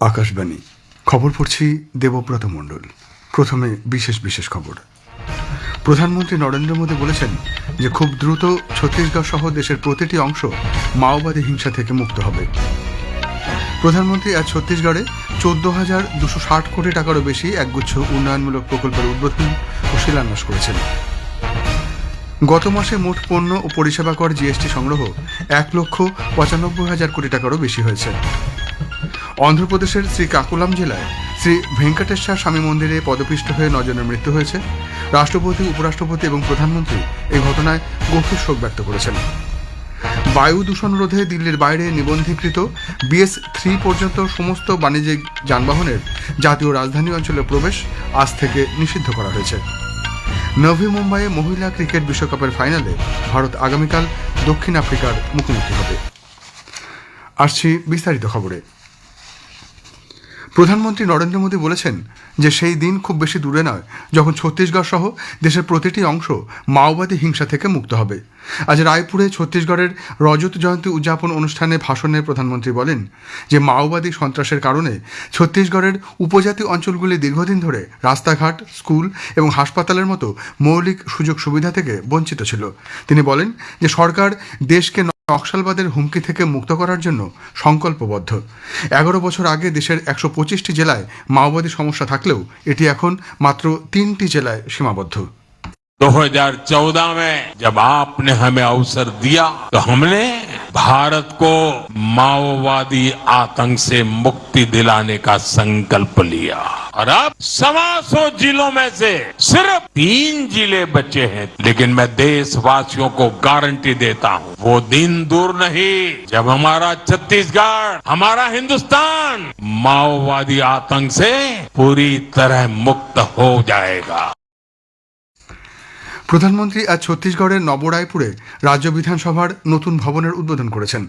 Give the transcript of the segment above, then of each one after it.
আকাশবাণী। খবর পড়ছি দেবব্রত মণ্ডল। প্রথমে বিশেষ বিশেষ খবর। প্রধানমন্ত্রী নরেন্দ্র মোদী বলেছেন যে, খুব দ্রুত ছত্তিশগড় সহ দেশের প্রতিটি অংশ মাওবাদী হিংসা থেকে মুক্ত হবে। প্রধানমন্ত্রী আজ ছত্তিশগড়ে চোদ্দ হাজার দুশো ষাট কোটি টাকারও বেশি একগুচ্ছ উন্নয়নমূলক প্রকল্পের উদ্বোধন ও শিলান্যাস করেছেন। গত মাসে মোট পণ্য ও পরিষেবা কর জিএসটি সংগ্রহ এক লক্ষ পঁচানব্বই হাজার কোটি টাকারও বেশি হয়েছে। অন্ধ্রপ্রদেশের শ্রী কাকুলাম জেলায় শ্রী ভেঙ্কটেশ্বর স্বামী মন্দিরে পদপিষ্ট হয়ে নজনের মৃত্যু হয়েছে। রাষ্ট্রপতি, উপরাষ্ট্রপতি এবং প্রধানমন্ত্রী এই ঘটনায় গভীর শোক ব্যক্ত করেছেন। বায়ু দূষণ রোধে দিল্লির বাইরে নিবন্ধীকৃত বিএস থ্রি পর্যন্ত সমস্ত বাণিজ্যিক যানবাহনের জাতীয় রাজধানী অঞ্চলে প্রবেশ আজ থেকে নিষিদ্ধ করা হয়েছে। নভি মুম্বাইয়ে মহিলা ক্রিকেট বিশ্বকাপের ফাইনালে ভারত আগামীকাল দক্ষিণ আফ্রিকার মুখোমুখি হবে। আসছি বিস্তারিত খবরে। প্রধানমন্ত্রী নরেন্দ্র মোদী বলেছেন যে সেই দিন খুব বেশি দূরে নয়, যখন ছত্তিশগড় সহ দেশের প্রতিটি অংশ মাওবাদী হিংসা থেকে মুক্ত হবে। আজ রায়পুরে ছত্তিশগড়ের রজত জয়ন্তী উদযাপন অনুষ্ঠানে ভাষণে প্রধানমন্ত্রী বলেন যে মাওবাদী সন্ত্রাসের কারণে ছত্তিশগড়ের উপজাতি অঞ্চলগুলি দীর্ঘদিন ধরে রাস্তাঘাট, স্কুল এবং হাসপাতালের মতো মৌলিক সুযোগ সুবিধা থেকে বঞ্চিত ছিল। তিনি বলেন যে সরকার দেশকে নকশালবাদের হুমকি থেকে মুক্ত করার জন্য সংকল্পবদ্ধ। এগারো বছর আগে দেশের একশো পঁচিশটি জেলায় মাওবাদী সমস্যা থাকলেও এটি এখন মাত্র তিনটি জেলায় সীমাবদ্ধ। 2014 में जब आपने हमें अवसर दिया तो हमने भारत को माओवादी आतंक से मुक्ति दिलाने का संकल्प लिया। और अब सवा सौ जिलों में से सिर्फ़ तीन ज़िले बचे हैं। लेकिन मैं देशवासियों को गारंटी देता हूँ, वो दिन दूर नहीं। जब हमारा छत्तीसगढ़, हमारा हिंदुस्तान माओवादी आतंक से पूरी तरह मुक्त हो जाएगा। প্রধানমন্ত্রী আজ ছত্তিশগড়ের নবরায়পুরে রাজ্য বিধানসভার নতুন ভবনের উদ্বোধন করেছেন।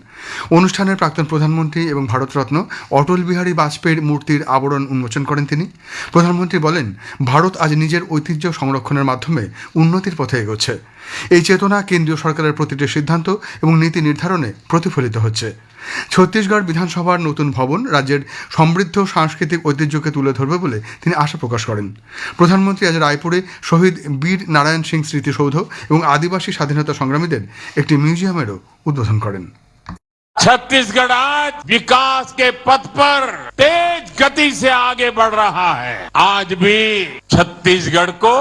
অনুষ্ঠানের প্রাক্তন প্রধানমন্ত্রী এবং ভারতরত্ন অটল বিহারী বাজপেয়ীর মূর্তির আবরণ উন্মোচন করেন তিনি। প্রধানমন্ত্রী বলেন, ভারত আজ নিজের ঐতিহ্য সংরক্ষণের মাধ্যমে উন্নতির পথে এগোচ্ছে। এই চেতনা কেন্দ্রীয় সরকারের প্রতিটি সিদ্ধান্ত এবং নীতি নির্ধারণে প্রতিফলিত হচ্ছে ছত্তিশগড় বিধানসভার নতুন ভবন রাজ্যের সমৃদ্ধ সাংস্কৃতিক ঐতিহ্যকে তুলে ধরবে বলে তিনি আশা প্রকাশ করেন প্রধানমন্ত্রী আজ রায়পুরে শহীদ বীর নারায়ণ সিং স্মৃতিসৌধ এবং আদিবাসী স্বাধীনতা সংগ্রামীদের একটি মিউজিয়ামেরও উদ্বোধন করেন छत्तीसगढ़ आज विकास के पथ पर तेज गति से आगे बढ़ रहा है आज भी छत्तीसगढ़ को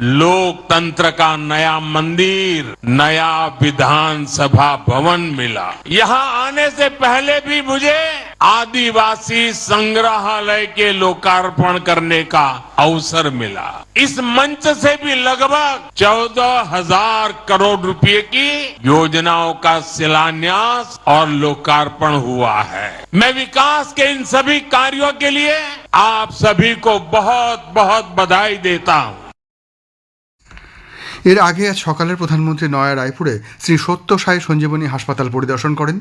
लोकतंत्र का नया मंदिर, नया विधानसभा भवन मिला। यहाँ आने से पहले भी मुझे आदिवासी संग्रहालय के लोकार्पण करने का अवसर मिला। इस मंच से भी लगभग चौदह हज़ार करोड़ रुपए की योजनाओं का शिलान्यास और लोकार्पण हुआ है। मैं विकास के इन सभी कार्यों के लिए आप सभी को बहुत बहुत बधाई देता हूँ। এর আগে আজ সকালে প্রধানমন্ত্রী নয়া রায়পুরে শ্রী সত্য সাই সঞ্জীবনী হাসপাতাল পরিদর্শন করেন।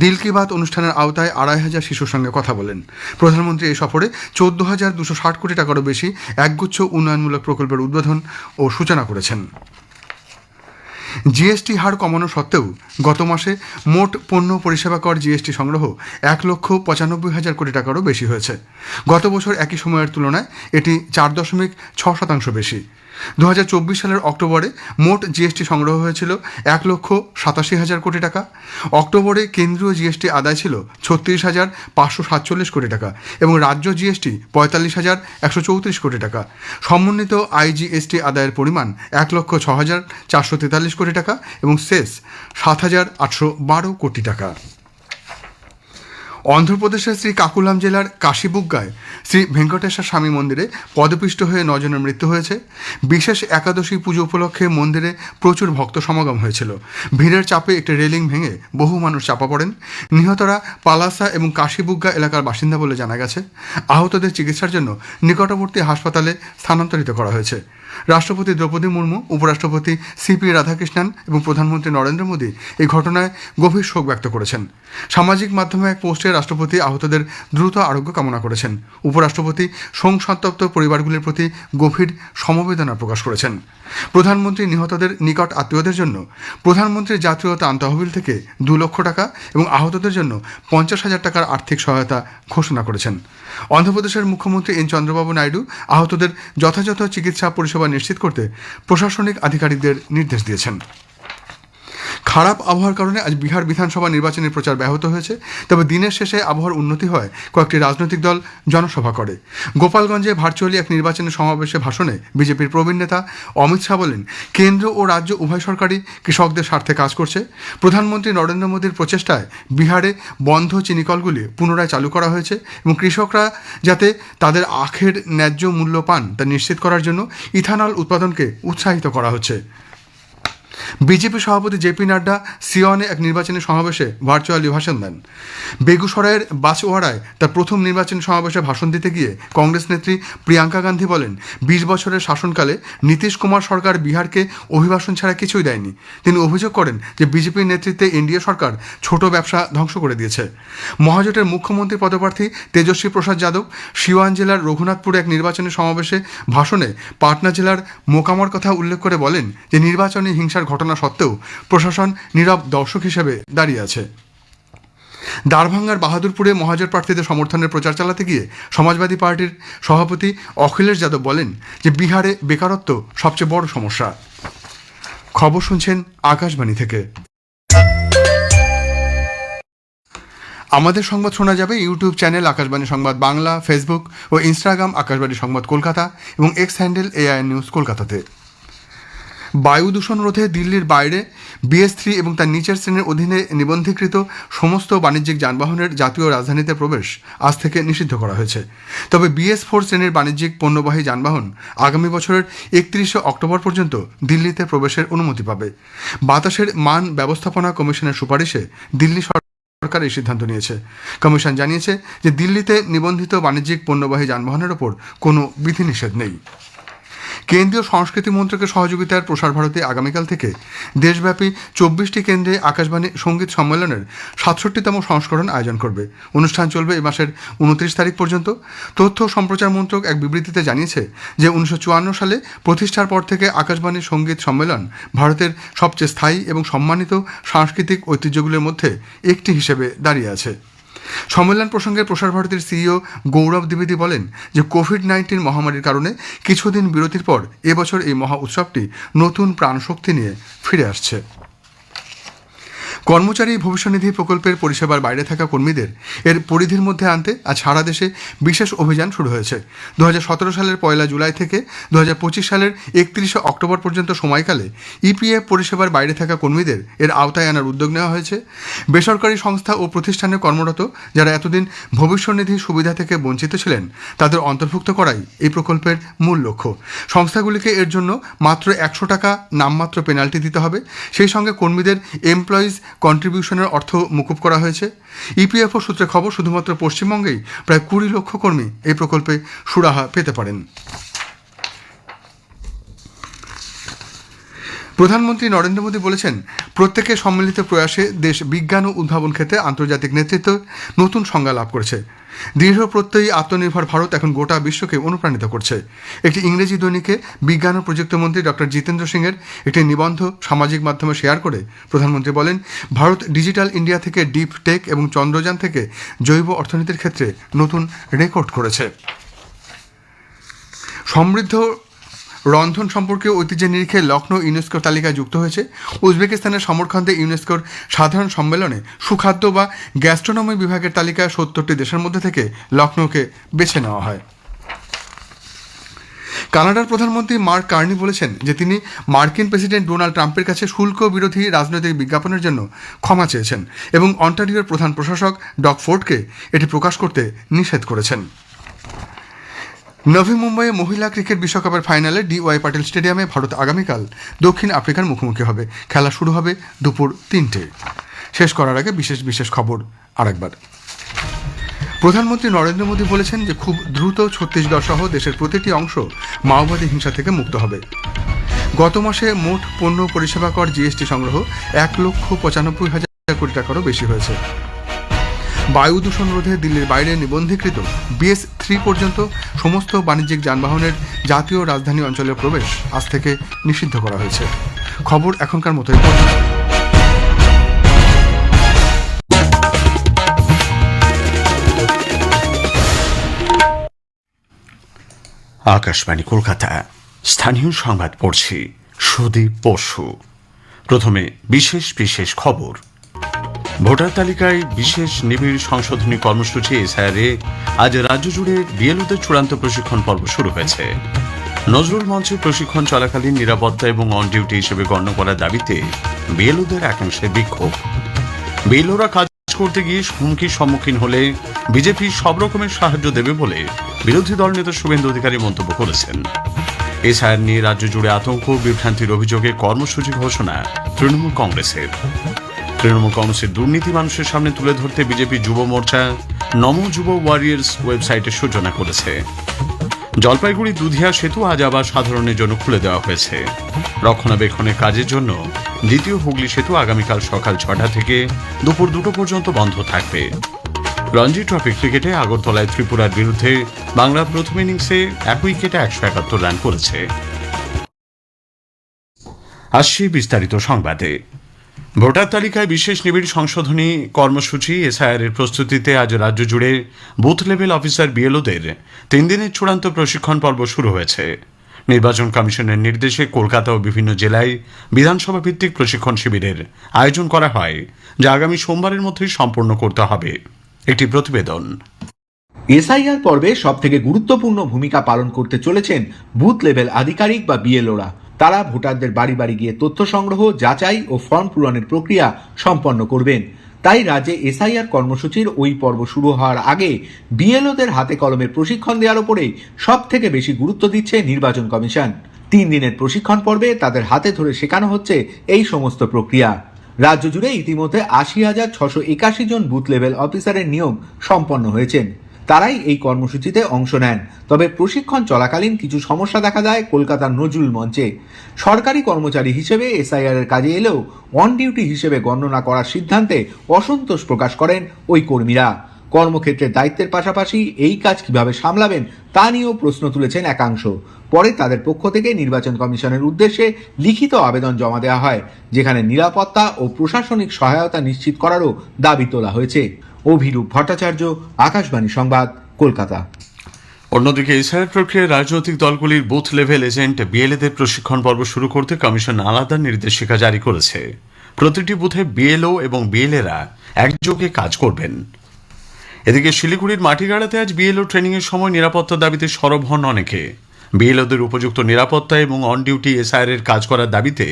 দিল কি বাত অনুষ্ঠানের আওতায় আড়াই হাজার শিশুর সঙ্গে কথা বলেন। প্রধানমন্ত্রী এই সফরে চোদ্দ হাজার দুশো ষাট কোটি টাকারও বেশি একগুচ্ছ উন্নয়নমূলক প্রকল্পের উদ্বোধন ও সূচনা করেছেন। জিএসটি হার কমানো সত্ত্বেও গত মাসে মোট পণ্য পরিষেবা কর জিএসটি সংগ্রহ এক লক্ষ পঁচানব্বই হাজার কোটি টাকারও বেশি হয়েছে। গত বছর একই সময়ের তুলনায় এটি চার দশমিক ছ শতাংশ বেশি। দু হাজার চব্বিশ সালের অক্টোবরে মোট জিএসটি সংগ্রহ হয়েছিল এক লক্ষ সাতাশি হাজার কোটি টাকা। অক্টোবরে কেন্দ্রীয় জিএসটি আদায় ছিল ছত্রিশ হাজার পাঁচশো সাতচল্লিশ কোটি টাকা এবং রাজ্য জিএসটি পঁয়তাল্লিশ হাজার একশো চৌত্রিশ কোটি টাকা। সমন্বিত আইজিএসটি আদায়ের পরিমাণ এক লক্ষ ছ হাজার চারশো তেতাল্লিশ কোটি টাকা এবং সেস সাত হাজার আটশো বারো কোটি টাকা। অন্ধ্রপ্রদেশের শ্রী কাকুলাম জেলার কাশীবুগ্গায় শ্রী ভেঙ্কটেশ্বর স্বামী মন্দিরে পদপিষ্ট হয়ে নজনের মৃত্যু হয়েছে। বিশেষ একাদশী পুজো উপলক্ষে মন্দিরে প্রচুর ভক্ত সমাগম হয়েছিল। ভিড়ের চাপে একটি রেলিং ভেঙে বহু মানুষ চাপা পড়েন। নিহতরা পালাসা এবং কাশীবুগ্গা এলাকার বাসিন্দা বলে জানা গেছে। আহতদের চিকিৎসার জন্য নিকটবর্তী হাসপাতালে স্থানান্তরিত করা হয়েছে। রাষ্ট্রপতি দ্রৌপদী মুর্মু, উপরাষ্ট্রপতি সিপি রাধাকৃষ্ণন এবং প্রধানমন্ত্রী নরেন্দ্র মোদী এই ঘটনায় গভীর শোক ব্যক্ত করেছেন। সামাজিক মাধ্যমে এক পোস্টে রাষ্ট্রপতি আহতদের দ্রুত আরোগ্য কামনা করেছেন। উপরাষ্ট্রপতি শোকসন্তপ্ত পরিবারগুলির প্রতি গভীর সমবেদনা প্রকাশ করেছেন। প্রধানমন্ত্রী নিহতদের নিকট আত্মীয়দের জন্য, প্রধানমন্ত্রীর জাতীয় ত্রাণ তহবিল থেকে দু লক্ষ টাকা এবং আহতদের জন্য পঞ্চাশ হাজার টাকার আর্থিক সহায়তা ঘোষণা করেছেন। অন্ধ্রপ্রদেশের মুখ্যমন্ত্রী এন চন্দ্রবাবু নাইডু আহতদের যথাযথ চিকিৎসা পরিষেবা নিশ্চিত করতে প্রশাসনিক আধিকারিকদের নির্দেশ দিয়েছেন। খারাপ আবহাওয়ার কারণে আজ বিহার বিধানসভা নির্বাচনের প্রচার ব্যাহত হয়েছে। তবে দিনের শেষে আবহাওয়ার উন্নতি হয়, কয়েকটি রাজনৈতিক দল জনসভা করে। গোপালগঞ্জে ভার্চুয়ালি এক নির্বাচনী সমাবেশে ভাষণে বিজেপির প্রবীণ নেতা অমিত শাহ বলেন, কেন্দ্র ও রাজ্য উভয় সরকারই কৃষকদের স্বার্থে কাজ করছে। প্রধানমন্ত্রী নরেন্দ্র মোদীর প্রচেষ্টায় বিহারে বন্ধ চিনিকলগুলি পুনরায় চালু করা হয়েছে এবং কৃষকরা যাতে তাদের আখের ন্যায্য মূল্য পান তা নিশ্চিত করার জন্য ইথানল উৎপাদনকে উৎসাহিত করা হচ্ছে। বিজেপি সভাপতি জেপি নাড্ডা সিওয়ানে এক নির্বাচনী সমাবেশে ভার্চুয়ালি ভাষণ দেন। বেগুসরাইয়ের বাসওয়ারায় তার প্রথম নির্বাচনী সমাবেশে ভাষণ দিতে গিয়ে কংগ্রেস নেত্রী প্রিয়াঙ্কা গান্ধী বলেন, বিশ বছরের শাসনকালে নীতিশ কুমার সরকার বিহারকে অভিবাসন ছাড়া কিছুই দেয়নি। তিনি অভিযোগ করেন যে বিজেপির নেতৃত্বে এনডিএ সরকার ছোট ব্যবসা ধ্বংস করে দিয়েছে। মহাজোটের মুখ্যমন্ত্রী পদপ্রার্থী তেজস্বী প্রসাদ যাদব সিওয়ান জেলার রঘুনাথপুরে এক নির্বাচনী সমাবেশে ভাষণে পাটনা জেলার মোকামর কথা উল্লেখ করে বলেন যে নির্বাচনী হিংসার ঘটনা সত্ত্বেও প্রশাসন নীরব দর্শক হিসেবে দাঁড়িয়ে আছে। দারভাঙ্গার বাহাদুরপুরে মহাজোট প্রার্থীদের সমর্থনের প্রচার চালাতে গিয়ে সমাজবাদী পার্টির সভাপতি অখিলেশ যাদব বলেন যে বিহারে বেকারত্ব সবচেয়ে বড় সমস্যা। খবর শুনছেন আকাশবাণী থেকে। আমাদের সংবাদ শোনা যাবে ইউটিউব চ্যানেল আকাশবাণী সংবাদ বাংলা, ফেসবুক ও ইনস্টাগ্রাম আকাশবাণী সংবাদ কলকাতা এবং এক্স হ্যান্ডেল এআই নিউজ কলকাতাতে। বায়ু দূষণ রোধে দিল্লির বাইরে বিএস থ্রি এবং তার নিচের শ্রেণির অধীনে নিবন্ধীকৃত সমস্ত বাণিজ্যিক যানবাহনের জাতীয় রাজধানীতে প্রবেশ আজ থেকে নিষিদ্ধ করা হয়েছে। তবে বিএস ফোর শ্রেণির বাণিজ্যিক পণ্যবাহী যানবাহন আগামী বছরের একত্রিশে অক্টোবর পর্যন্ত দিল্লিতে প্রবেশের অনুমতি পাবে। বাতাসের মান ব্যবস্থাপনা কমিশনের সুপারিশে দিল্লি সরকার সরকার এই সিদ্ধান্ত নিয়েছে। কমিশন জানিয়েছে যে দিল্লিতে নিবন্ধিত বাণিজ্যিক পণ্যবাহী যানবাহনের ওপর কোনো বিধিনিষেধ নেই। কেন্দ্রীয় সংস্কৃতি মন্ত্রকের সহযোগিতার প্রসার ভারতী আগামীকাল থেকে দেশব্যাপী চব্বিশটি কেন্দ্রে আকাশবাণী সংগীত সম্মেলনের সাতষট্টিতম সংস্করণ আয়োজন করবে। অনুষ্ঠান চলবে এই মাসের উনত্রিশ তারিখ পর্যন্ত। তথ্য সম্প্রচার মন্ত্রক এক বিবৃতিতে জানিয়েছে যে উনিশশো চুয়ান্ন সালে প্রতিষ্ঠার পর থেকে আকাশবাণী সংগীত সম্মেলন ভারতের সবচেয়ে স্থায়ী এবং সম্মানিত সাংস্কৃতিক ঐতিহ্যগুলির মধ্যে একটি হিসেবে দাঁড়িয়ে আছে। সম্মেলন প্রসঙ্গে প্রসার ভারতীর সিইও গৌরব দ্বিবেদী বলেন যে কোভিড নাইন্টিন মহামারীর কারণে কিছুদিন বিরতির পর এবছর এই মহা উৎসবটি নতুন প্রাণশক্তি নিয়ে ফিরে আসছে। কর্মচারী ভবিষ্যনিধি প্রকল্পের পরিষেবার বাইরে থাকা কর্মীদের এর পরিধির মধ্যে আনতে আজ সারা দেশে বিশেষ অভিযান শুরু হয়েছে। দু হাজার সতেরো সালের পয়লা জুলাই থেকে দু হাজার পঁচিশ সালের একত্রিশে অক্টোবর পর্যন্ত সময়কালে ইপিএফ পরিষেবার বাইরে থাকা কর্মীদের এর আওতায় আনার উদ্যোগ নেওয়া হয়েছে। বেসরকারি সংস্থা ও প্রতিষ্ঠানে কর্মরত যারা এতদিন ভবিষ্যনিধি সুবিধা থেকে বঞ্চিত ছিলেন, তাদের অন্তর্ভুক্ত করাই এই প্রকল্পের মূল লক্ষ্য। সংস্থাগুলিকে এর জন্য মাত্র একশো টাকা নামমাত্র পেনাল্টি দিতে হবে। সেই সঙ্গে কর্মীদের এমপ্লয়িজ কন্ট্রিবিউশনের অর্থ মুকুব করা হয়েছে। ইপিএফও সূত্রে খবর, শুধুমাত্র পশ্চিমবঙ্গেই প্রায় কুড়ি লক্ষ কর্মী এই প্রকল্পে সুরাহা পেতে পারেন। প্রধানমন্ত্রী নরেন্দ্র মোদী বলেছেন, প্রত্যেকের সম্মিলিত প্রয়াসে দেশ বিজ্ঞান ও উদ্ভাবন ক্ষেত্রে আন্তর্জাতিক নেতৃত্ব নতুন সংজ্ঞা লাভ করেছে। দৃঢ় প্রত্যয়ী আত্মনির্ভর ভারত এখন গোটা বিশ্বকে অনুপ্রাণিত করছে। একটি ইংরেজি দৈনিকে বিজ্ঞান ও প্রযুক্তিমন্ত্রী ডক্টর জিতেন্দ্র সিংয়ের একটি নিবন্ধ সামাজিক মাধ্যমে শেয়ার করে প্রধানমন্ত্রী বলেন, ভারত ডিজিটাল ইন্ডিয়া থেকে ডিপ টেক এবং চন্দ্রযান থেকে জৈব অর্থনীতির ক্ষেত্রে নতুন রেকর্ড করেছে। সমৃদ্ধ রন্ধন সম্পর্কে ঐতিহ্যের নিরিখে লখনৌ ইউনেস্কোর তালিকায় যুক্ত হয়েছে। উজবেকিস্তানের সমরখন্দে ইউনেস্কোর সাধারণ সম্মেলনে সুখাদ্য বা গ্যাস্ট্রোনমি বিভাগের তালিকায় সত্তরটি দেশের মধ্যে থেকে লখনৌকে বেছে নেওয়া হয়। কানাডার প্রধানমন্ত্রী মার্ক কার্নি বলেছেন যে তিনি মার্কিন প্রেসিডেন্ট ডোনাল্ড ট্রাম্পের কাছে শুল্ক বিরোধী রাজনৈতিক বিজ্ঞাপনের জন্য ক্ষমা চেয়েছেন এবং অন্টারিওর প্রধান প্রশাসক ডক ফোর্ডকে এটি প্রকাশ করতে নিষেধ করেছেন। নভি মুম্বাইয়ে মহিলা ক্রিকেট বিশ্বকাপের ফাইনালে ডি ওয়াই পাটিল স্টেডিয়ামে ভারত আগামীকাল দক্ষিণ আফ্রিকার মুখোমুখি হবে। খেলা শুরু হবে দুপুর তিনটে। শেষ করার আগে বিশেষ বিশেষ খবর আরেকবার। প্রধানমন্ত্রী নরেন্দ্র মোদী বলেছেন যে খুব দ্রুত ছত্তিশগড় সহ দেশের প্রতিটি অংশ মাওবাদী হিংসা থেকে মুক্ত হবে। গত মাসে মোট পণ্য পরিষেবা কর জিএসটি সংগ্রহ এক লক্ষ পঁচানব্বই হাজার কোটি টাকারও বেশি হয়েছে। বায়ু দূষণ রোধে দিল্লির বাইরে নিবন্ধীকৃত বিএস থ্রি পর্যন্ত সমস্ত বাণিজ্যিক যানবাহনের জাতীয় রাজধানী অঞ্চলের প্রবেশ আজ থেকে নিষিদ্ধ করা হয়েছে। খবর এখনকার মতোই। আকাশবাণী কলকাতা। স্থানীয় সংবাদ পড়ছি সুদীপ বসু। প্রথমে বিশেষ বিশেষ খবর। ভোটার তালিকায় বিশেষ নিবিড় সংশোধনী কর্মসূচি এসআইআরে আজ রাজ্য জুড়ে বিএলওদের চূড়ান্ত প্রশিক্ষণ পর্ব শুরু হয়েছে। নজরুল মঞ্চে প্রশিক্ষণ চলাকালীন নিরাপত্তা এবং অন ডিউটি হিসেবে গণ্য করার দাবিতে বিএলওদের একাংশে বিক্ষোভ। বিএলওরা কাজ করতে গিয়ে হুমকির সম্মুখীন হলে বিজেপি সব রকমের সাহায্য দেবে বলে বিরোধী দল নেতা শুভেন্দু অধিকারী মন্তব্য করেছেন। এসআইআর নিয়ে রাজ্য জুড়ে আতঙ্ক, বিভ্রান্তির অভিযোগে কর্মসূচি ঘোষণা তৃণমূল কংগ্রেসের। তৃণমূল কংগ্রেসের দুর্নীতি মানুষের সামনে তুলে ধরতে বিজেপি যুব মোর্চা নম যুব ওয়ারিয়ার্স ওয়েবসাইটের সূচনা করেছে। জলপাইগুড়ি দুধিয়া সেতু আজ আবার সাধারণের জন্য খুলে দেওয়া হয়েছে। রক্ষণাবেক্ষণের কাজের জন্য দ্বিতীয় হুগলি সেতু আগামীকাল সকাল ছটা থেকে দুপুর দুটো পর্যন্ত বন্ধ থাকবে। রঞ্জি ট্রফি ক্রিকেটে আগরতলায় ত্রিপুরার বিরুদ্ধে বাংলা প্রথম ইনিংসে এক উইকেটে একশো একাত্তর রান করেছে। আসছি বিস্তারিত সংবাদে। ভোটার তালিকায় বিশেষ নিবিড় সংশোধনী কর্মসূচি এসআইআর এর প্রস্তুতিতে আজ রাজ্য জুড়ে বুথ লেভেল অফিসার বিএলওদের তিন দিনের চূড়ান্ত প্রশিক্ষণ পর্ব শুরু হয়েছে। নির্বাচন কমিশনের নির্দেশে কলকাতা ও বিভিন্ন জেলায় বিধানসভা ভিত্তিক প্রশিক্ষণ শিবিরের আয়োজন করা হয়, যা আগামী সোমবারের মধ্যেই সম্পন্ন করতে হবে। একটি প্রতিবেদন। এসআইআর পর্বে সব থেকে গুরুত্বপূর্ণ ভূমিকা পালন করতে চলেছেন বুথ লেভেল আধিকারিক বা বিএলওরা। তারা ভোটারদের বাড়ি বাড়ি গিয়ে তথ্য সংগ্রহ, যাচাই ও ফর্ম পূরণের প্রক্রিয়া সম্পন্ন করবেন। তাই রাজ্যে এসআইআর কর্মসূচির ওই পর্ব শুরু হওয়ার আগে বিএলওদের হাতে কলমের প্রশিক্ষণ দেওয়ার উপরে সব থেকে বেশি গুরুত্ব দিচ্ছে নির্বাচন কমিশন। তিন দিনের প্রশিক্ষণ পর্বে তাদের হাতে ধরে শেখানো হচ্ছে এই সমস্ত প্রক্রিয়া। রাজ্য জুড়ে ইতিমধ্যে আশি হাজার ছশো একাশি জন বুথ লেভেল অফিসারের নিয়োগ সম্পন্ন হয়েছেন তারাই এই কর্মসূচিতে অংশ নেন। তবে প্রশিক্ষণ চলাকালীন কিছু সমস্যা দেখা যায় কলকাতার নজরুল মঞ্চে। সরকারি কর্মচারী হিসেবে এসআইআর এর কাজে এলেও অন ডিউটি হিসেবে গণনা করার সিদ্ধান্তে অসন্তোষ প্রকাশ করেন ওই কর্মীরা। কর্মক্ষেত্রের দায়িত্বের পাশাপাশি এই কাজ কীভাবে সামলাবেন তা নিয়েও প্রশ্ন তুলেছেন একাংশ। পরে তাদের পক্ষ থেকে নির্বাচন কমিশনের উদ্দেশ্যে লিখিত আবেদন জমা দেওয়া হয়, যেখানে নিরাপত্তা ও প্রশাসনিক সহায়তা নিশ্চিত করারও দাবি তোলা হয়েছে। অভিরূপ ভট্টাচার্য, আকাশবাণী সংবাদ, কলকাতা। অন্যদিকে এসআইআর প্রক্রিয়ায় রাজনৈতিক দলগুলির বুথ লেভেল এজেন্ট বিএলএদের প্রশিক্ষণ পর্ব শুরু করতে কমিশন আলাদা নির্দেশিকা জারি করেছে। প্রতিটি বুথে বিএলও এবং বিএলএরা একযোগে কাজ করবেন। এদিকে শিলিগুড়ির মাটিগাড়াতে আজ বিএলও ট্রেনিং এর সময় নিরাপত্তা দাবিতে সরব হন অনেকে। বিএলওদের উপযুক্ত নিরাপত্তা এবং অন ডিউটি এসআইআর এর কাজ করার দাবিতে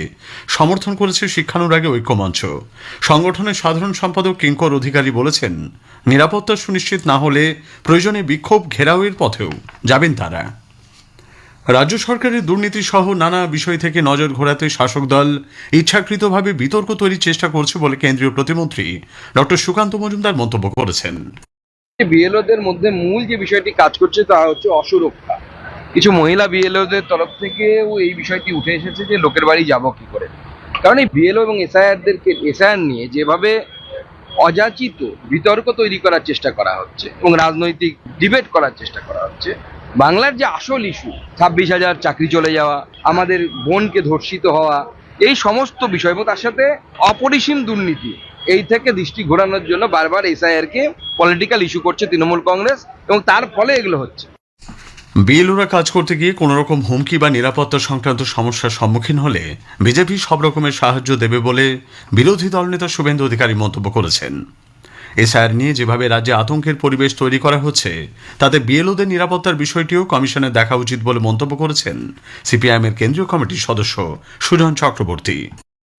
সমর্থন করেছে শিক্ষানুরাগে ঐক্যমঞ্চ। সংগঠনের সাধারণ সম্পাদক কিঙ্কর অধিকারী বলেছেন, নিরাপত্তা সুনিশ্চিত না হলে প্রয়োজনে বিক্ষোভ ঘেরাওয়ের পথেও যাবেন তারা। রাজ্য সরকারের দুর্নীতি সহ নানা বিষয় থেকে নজর ঘোরাতে শাসক দল ইচ্ছাকৃতভাবে বিতর্ক তৈরির চেষ্টা করছে বলে কেন্দ্রীয় প্রতিমন্ত্রী ডক্টর সুকান্ত মজুমদার মন্তব্য করেছেন। বিএলওদের মধ্যে মূল যে বিষয়টি কাজ করছে তা হচ্ছে অসুরক্ষা। কিছু মহিলা বিএলওদের তরফ থেকেও এই বিষয়টি উঠে এসেছে যে লোকের বাড়ি যাব কি করে। কারণ এই বিএলও এবং এসআইআরদেরকে এসআইআর নিয়ে যেভাবে অযাচিত, বিতর্ক তৈরি করার চেষ্টা করা হচ্ছে এবং রাজনৈতিক ডিবেট করার চেষ্টা করা হচ্ছে, বাংলার যে আসল ইস্যু ছাব্বিশ হাজার চাকরি চলে যাওয়া, আমাদের বোনকে ধর্ষিত হওয়া, এই সমস্ত বিষয় এবং তার সাথে অপরিসীম দুর্নীতি এই থেকে দৃষ্টি ঘোরানোর জন্য বারবার এসআইআর কে পলিটিক্যাল ইস্যু করছে তৃণমূল কংগ্রেস, এবং তার ফলে এগুলো হচ্ছে। বিএলওরা কাজ করতে গিয়ে কোনো রকম হুমকি বা নিরাপত্তা সংক্রান্ত সমস্যার সম্মুখীন হলে বিজেপি সব রকমের সাহায্য দেবে বলে বিরোধী দলনেতা শুভেন্দু অধিকারী মন্তব্য করেছেন। এসআইআর নিয়ে যেভাবে রাজ্যে আতঙ্কের পরিবেশ তৈরি করা হচ্ছে, তাতে বিএলওদের নিরাপত্তার বিষয়টিও কমিশনের দেখা উচিত বলে মন্তব্য করেছেন সিপিআইএম এর কেন্দ্রীয় কমিটির সদস্য সুজন চক্রবর্তী।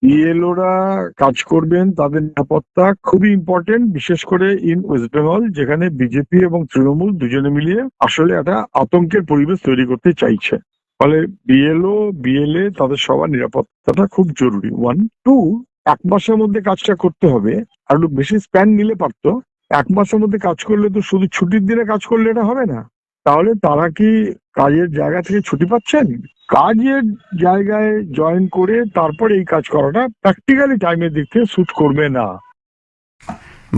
বিএলওরা কাজ করবেন, তাদের নিরাপত্তা খুবই ইম্পর্টেন্ট বিশেষ করে ইন ওয়েস্ট বেঙ্গল যেখানে বিজেপি এবং তৃণমূল দুজনে মিলিয়ে আসলে একটা আতঙ্কের পরিবেশ তৈরি করতে চাইছে। ফলে বিএলও বিএলএ তাদের সবার নিরাপত্তাটা খুব জরুরি। ওয়ান টু এক মাসের মধ্যে কাজটা করতে হবে। আর বেশি স্প্যান নিলে পারতো। এক মাসের মধ্যে কাজ করলে তো শুধু ছুটির দিনে কাজ করলে এটা হবে না। তাহলে তারা কি কাজের জায়গা থেকে ছুটি পাচ্ছেন? কাজের জায়গায় জয়েন করে তারপর এই কাজ করাটা প্র্যাকটিক্যালি টাইমের দিক থেকে স্যুট করবে না।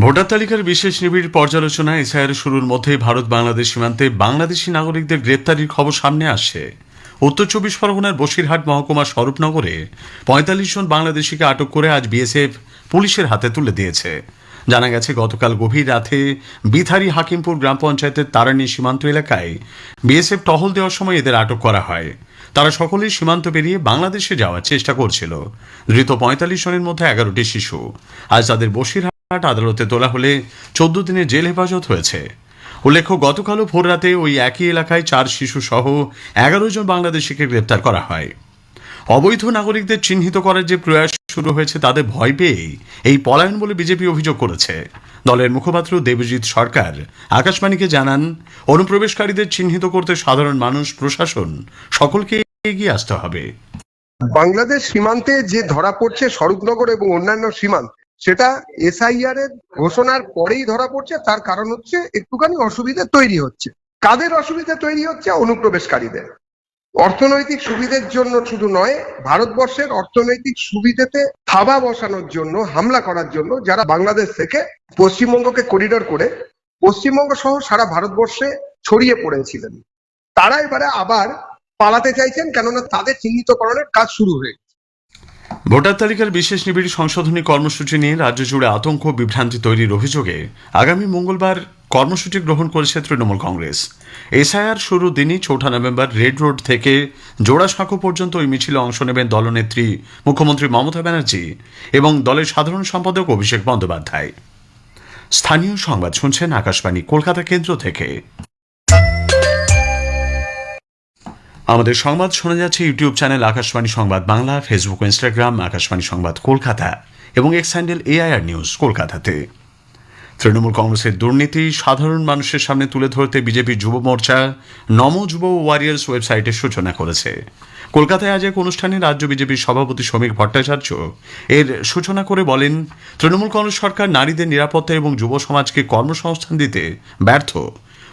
ভোটার তালিকার বিশেষ নিবিড় পর্যালোচনা এসআইআর শুরুর মধ্যেই ভারত বাংলাদেশ সীমান্তে বাংলাদেশি নাগরিকদের গ্রেপ্তারির খবর সামনে আসছে উত্তর চব্বিশ পরগনার বসিরহাট মহকুমা স্বরূপনগরে পঁয়তাল্লিশ জন বাংলাদেশিকে আটক করে আজ বিএসএফ পুলিশের হাতে তুলে দিয়েছে। জানা গেছে, গতকাল গভীর রাতে বিথারি হাকিমপুর গ্রাম পঞ্চায়েতের তারানি সীমান্ত এলাকায় বিএসএফ টহল দেওয়ার সময় এদের আটক করা হয়। তারা সকলেই সীমান্ত পেরিয়ে বাংলাদেশে যাওয়ার চেষ্টা করছিল। ধৃত পঁয়তাল্লিশ জনের মধ্যে এগারোটি শিশু। আজ তাদের বসিরহাট আদালতে তোলা হলে চোদ্দ দিনের জেল হেফাজত হয়েছে। উল্লেখ্য, গতকালও ভোর রাতে ওই একই এলাকায় চার শিশু সহ এগারো জন বাংলাদেশিকে গ্রেপ্তার করা হয়। অবৈধ নাগরিকদের চিহ্নিত করার যে প্রয়াস শুরু হয়েছে তাদের ভয় পেয়েই এই পলায়ন বলে বিজেপি অভিযোগ করেছে। দলের মুখপাত্র দেবজিৎ সরকার আকাশবাণীকে জানান, অনুপ্রবেশকারীদের চিহ্নিত করতে সাধারণ মানুষ, প্রশাসন সকলকে এগিয়ে আসতে হবে। বাংলাদেশ সীমান্তে যে ধরা পড়ছে, স্বরূপনগর এবং অন্যান্য সীমান্ত, সেটা এসআইআর এর ঘোষণার পরেই ধরা পড়ছে। তার কারণ হচ্ছে, একটুখানি অসুবিধা তৈরি হচ্ছে। কাদের অসুবিধা তৈরি হচ্ছে? অনুপ্রবেশকারীদের। অর্থনৈতিক সুবিধের জন্য শুধু নয়, ভারতবর্ষের অর্থনৈতিক সুবিধেতে থাবা বসানোর জন্য, হামলা করার জন্য যারা বাংলাদেশ থেকে পশ্চিমবঙ্গকে করিডোর করে পশ্চিমবঙ্গ সহ সারা ভারতবর্ষে ছড়িয়ে পড়েছিলেন। তারা এবারে আবার পালাতে চাইছেন কেননা তাদের চিহ্নিতকরণের কাজ শুরু হয়ে ভোটার তালিকার বিশেষ নিবিড় সংশোধনী কর্মসূচি নিয়ে রাজ্য জুড়ে আতঙ্ক বিভ্রান্তি তৈরির অভিযোগে আগামী মঙ্গলবার কর্মসূচি গ্রহণ করেছে তৃণমূল কংগ্রেস। এসআইআর শুরু দিনই চৌঠা নভেম্বর রেড রোড থেকে জোড়াসাঁকো পর্যন্ত ওই মিছিলে অংশ নেবেন দলনেত্রী মুখ্যমন্ত্রী মমতা ব্যানার্জি এবং দলের সাধারণ সম্পাদক অভিষেক বন্দ্যোপাধ্যায়। স্থানীয় সংবাদ শুনছেন আকাশবাণী, কলকাতা কেন্দ্র থেকে। আমাদের সংবাদ শোনা যাচ্ছে ইউটিউব চ্যানেল আকাশবাণী সংবাদ বাংলা, ফেসবুক, ইনস্টাগ্রাম, আকাশবাণী সংবাদ কলকাতা এবং এক্স হ্যান্ডেল এআইআর নিউজ কলকাতাতে। তৃণমূল কংগ্রেসের দুর্নীতি সাধারণ মানুষের সামনে তুলে ধরতে বিজেপি যুব মোর্চা নম যুব ওয়ারিয়ার্স ওয়েবসাইটের সূচনা করেছে। কলকাতায় আজ এক অনুষ্ঠানে রাজ্য বিজেপির সভাপতি শ্রমিক ভট্টাচার্য এর সূচনা করে বলেন, তৃণমূল কংগ্রেস সরকার নারীদের নিরাপত্তা এবং যুব সমাজকে কর্মসংস্থান দিতে ব্যর্থ।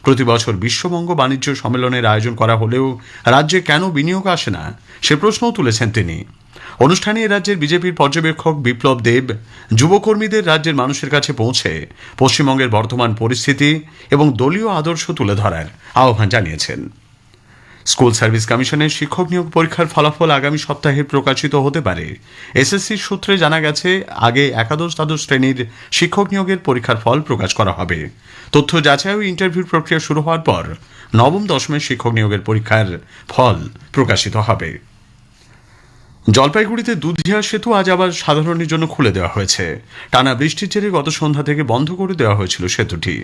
প্রতি বছর বিশ্ববঙ্গ বাণিজ্য সম্মেলনের আয়োজন করা হলেও রাজ্যে কেন বিনিয়োগ আসে না? সে প্রশ্নও তুলেছেন তিনি। অনুষ্ঠানে রাজ্যের বিজেপির পর্যবেক্ষক বিপ্লব দেব যুবকর্মীদের রাজ্যের মানুষের কাছে পৌঁছে পশ্চিমবঙ্গের বর্তমান পরিস্থিতি এবং দলীয় আদর্শ তুলে ধরার আহ্বান জানিয়েছেন। স্কুল সার্ভিস কমিশনের শিক্ষক নিয়োগ পরীক্ষার ফলাফল আগামী সপ্তাহে প্রকাশিত হতে পারে। এসএসসির সূত্রে জানা গেছে, আগে একাদশ দ্বাদশ শ্রেণির শিক্ষক নিয়োগের পরীক্ষার ফল প্রকাশ করা হবে। তথ্য যাচাই ও ইন্টারভিউ প্রক্রিয়া শুরু হওয়ার পর নবম দশমের শিক্ষক নিয়োগের পরীক্ষার ফল প্রকাশিত হবে। জলপাইগুড়িতে দুধিয়া সেতু আজ আবার সাধারণের জন্য খুলে দেওয়া হয়েছে। টানা বৃষ্টির জেরে গত সন্ধ্যা থেকে বন্ধ করে দেওয়া হয়েছিল সেতুটি।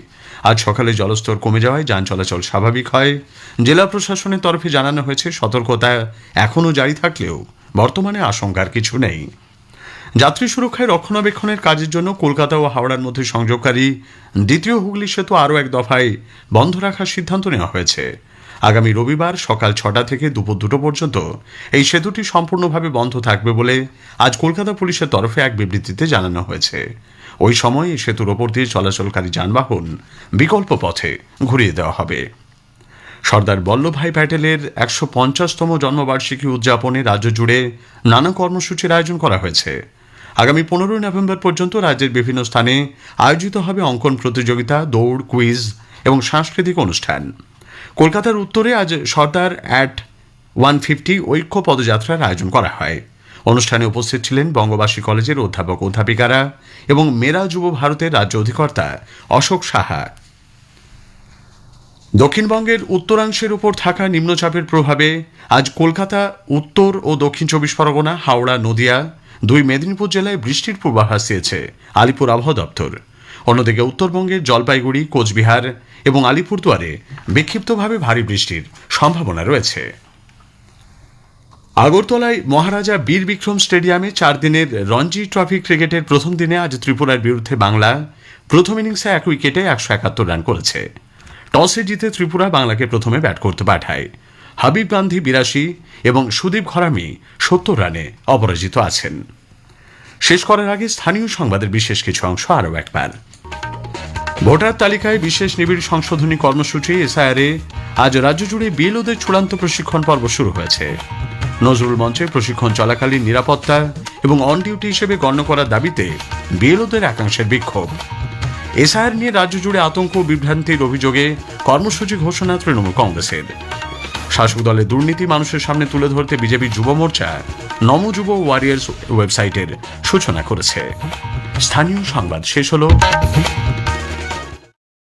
আজ সকালে জলস্তর কমে যাওয়ায় যান চলাচল স্বাভাবিক হয়। জেলা প্রশাসনের তরফে জানানো হয়েছে, সতর্কতা এখনও জারি থাকলেও বর্তমানে আশঙ্কার কিছু নেই। যাত্রী সুরক্ষায় রক্ষণাবেক্ষণের কাজের জন্য কলকাতা ও হাওড়ার মধ্যে সংযোগকারী দ্বিতীয় হুগলি সেতু আরও এক দফায় বন্ধ রাখার সিদ্ধান্ত নেওয়া হয়েছে। আগামী রবিবার সকাল ছটা থেকে দুপুর দুটো পর্যন্ত এই সেতুটি সম্পূর্ণভাবে বন্ধ থাকবে বলে আজ কলকাতা পুলিশের তরফে এক বিবৃতিতে জানানো হয়েছে। ওই সময় এই সেতুর ওপর দিয়ে চলাচলকারী যানবাহন বিকল্প পথে ঘুরিয়ে দেওয়া হবে। সর্দার বল্লভভাই প্যাটেলের একশো পঞ্চাশতম জন্মবার্ষিকী উদযাপনে রাজ্য জুড়ে নানা কর্মসূচির আয়োজন করা হয়েছে। আগামী পনেরোই নভেম্বর পর্যন্ত রাজ্যের বিভিন্ন স্থানে আয়োজিত হবে অঙ্কন প্রতিযোগিতা, দৌড়, কুইজ এবং সাংস্কৃতিক অনুষ্ঠান। কলকাতার উত্তরে আজ সর্দার অ্যাট ওয়ান ফিফটি ঐক্য পদযাত্রার আয়োজন করা হয়। অনুষ্ঠানে উপস্থিত ছিলেন বঙ্গবাসী কলেজের অধ্যাপক অধ্যাপিকারা এবং মেরা যুব ভারতের রাজ্য অধিকর্তা অশোক সাহা। দক্ষিণবঙ্গের উত্তরাংশের উপর থাকা নিম্নচাপের প্রভাবে আজ কলকাতা, উত্তর ও দক্ষিণ চব্বিশ পরগনা, হাওড়া, নদিয়া দুই মেদিনীপুর জেলায় বৃষ্টির পূর্বাভাস দিয়েছে আলিপুর আবহাওয়া দপ্তর। অন্যদিকে উত্তরবঙ্গের জলপাইগুড়ি, কোচবিহার এবং আলিপুরদুয়ারে বিক্ষিপ্তভাবে ভারী বৃষ্টির সম্ভাবনা রয়েছে। আগরতলায় মহারাজা বীর বিক্রম স্টেডিয়ামে চার দিনের রঞ্জি ট্রফি ক্রিকেটের প্রথম দিনে আজ ত্রিপুরার বিরুদ্ধে বাংলা প্রথম ইনিংসে এক উইকেটে একশো একাত্তর রান করেছে। টসে জিতে ত্রিপুরা বাংলাকে প্রথমে ব্যাট করতে পাঠায়। হাবিব গান্ধী বিরাশি এবং সুদীপ ঘরামি সত্তর রানে অপরাজিত আছেন। শেষ করার আগে স্থানীয় সংবাদের বিশেষ কিছু অংশ আরও একবার। ভোটার তালিকায় বিশেষ নিবিড় সংশোধনী কর্মসূচি, এসআইআরে। আজ রাজ্য জুড়ে বিএলওদের চূড়ান্ত প্রশিক্ষণ পর্ব শুরু হয়েছে। নজরুল মঞ্চে প্রশিক্ষণ চলাকালীন নিরাপত্তা এবং অন ডিউটি হিসেবে গণ্য করার দাবিতে বিএলওদের একাংশের বিক্ষোভ। এসআইআর নিয়ে রাজ্য জুড়ে আতঙ্ক ও বিভ্রান্তির অভিযোগে কর্মসূচি ঘোষণা তৃণমূল কংগ্রেসের। শাসক দলের দুর্নীতি মানুষের সামনে তুলে ধরতে বিজেপি যুব মোর্চা, নম যুব ওয়ারিয়ার্স ওয়েবসাইটের সূচনা করেছে। স্থানীয় সংবাদ শেষ হলো।